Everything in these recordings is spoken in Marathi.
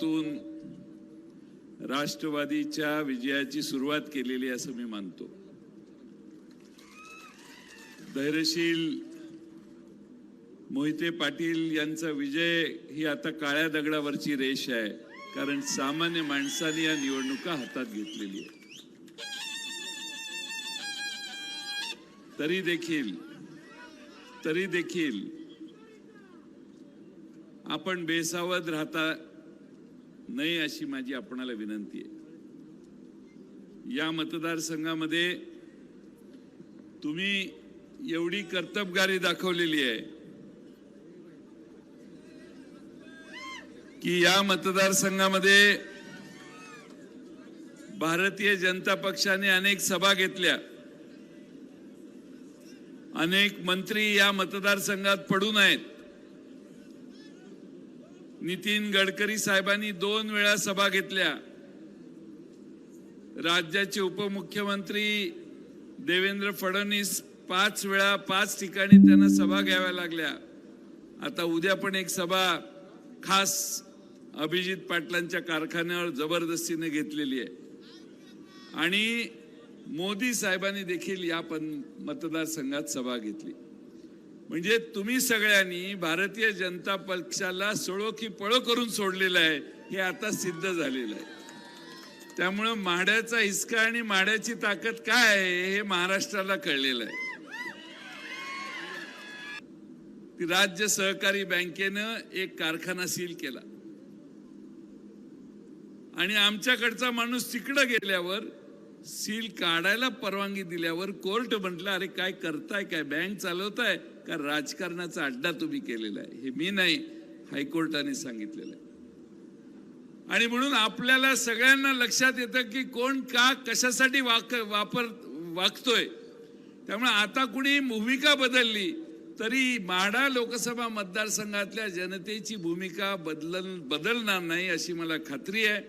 तून राष्ट्रवादीच्या विजयाची सुरुवात केलेली असं मी मानतो. धैर्यशील मोहिते पाटील यांचा विजय ही आता काळ्या दगडावरची रेष आहे कारण सामान्य माणसाने या निवडणुका हातात घेतलेली आहे तरी देखील तरी देखील आपण बेसावध राहता नाही अशी माझी आपणाला विनंती आहे. या मतदारसंघामध्ये तुम्ही एवढी कर्तबगारी दाखवलेली आहे की या मतदारसंघामध्ये भारतीय जनता पक्षाने अनेक सभा घेतल्या. अनेक मंत्री या मतदारसंघात पडून आहेत. नितीन गडकरी साहेबांनी दोन वेळा सभा घेतल्या. राज्याचे उपमुख्यमंत्री देवेंद्र फडणवीस पाच वेळा पाच ठिकाणी त्यांना सभा घ्याव्या लागल्या. आता उद्या पण एक सभा खास अभिजित पाटलांच्या कारखान्यावर जबरदस्तीने घेतलेली आहे. आणि मोदी साहेबांनी देखील या पण मतदारसंघात सभा घेतली. म्हणजे तुम्ही सगळ्यांनी भारतीय जनता पक्षाला सोळो की पळो करून सोडलेलं आहे हे आता सिद्ध झालेलं आहे. त्यामुळं माड्याचा हिसका आणि माड्याची ताकद काय आहे हे महाराष्ट्राला कळलेलं आहे. ती राज्य सहकारी बँकेनं एक कारखाना सील केला. आणि आमच्याकडचा माणूस तिकडं गेल्यावर सील काढायला परवानगी दिल्यावर कोर्ट म्हटलं अरे काय करताय काय बँक चालवताय का राजकारणाचा अड्डा तुम्ही केलेला आहे. हे मी नाही हायकोर्टाने सांगितलेलं आहे. आणि म्हणून आपल्याला सगळ्यांना लक्षात येतं की कोण का कशासाठी वाक वापर वागतोय. त्यामुळे आता कुणी भूमिका बदलली तरी माढा लोकसभा मतदारसंघातल्या जनतेची भूमिका बदल बदलणार नाही अशी मला खात्री आहे.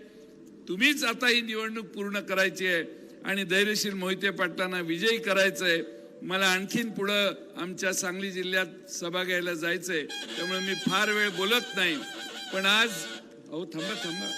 तुम्हीच आता ही निवडणूक पूर्ण करायची आहे. आणि धैर्यशील मोहिते पाटलांना विजयी करायचं आहे मला आणखीन पुढं आमच्या सांगली जिल्ह्यात सभा घ्यायला जायचं आहे त्यामुळे मी फार वेळ बोलत नाही. पण आज अहो थांबा थांबा.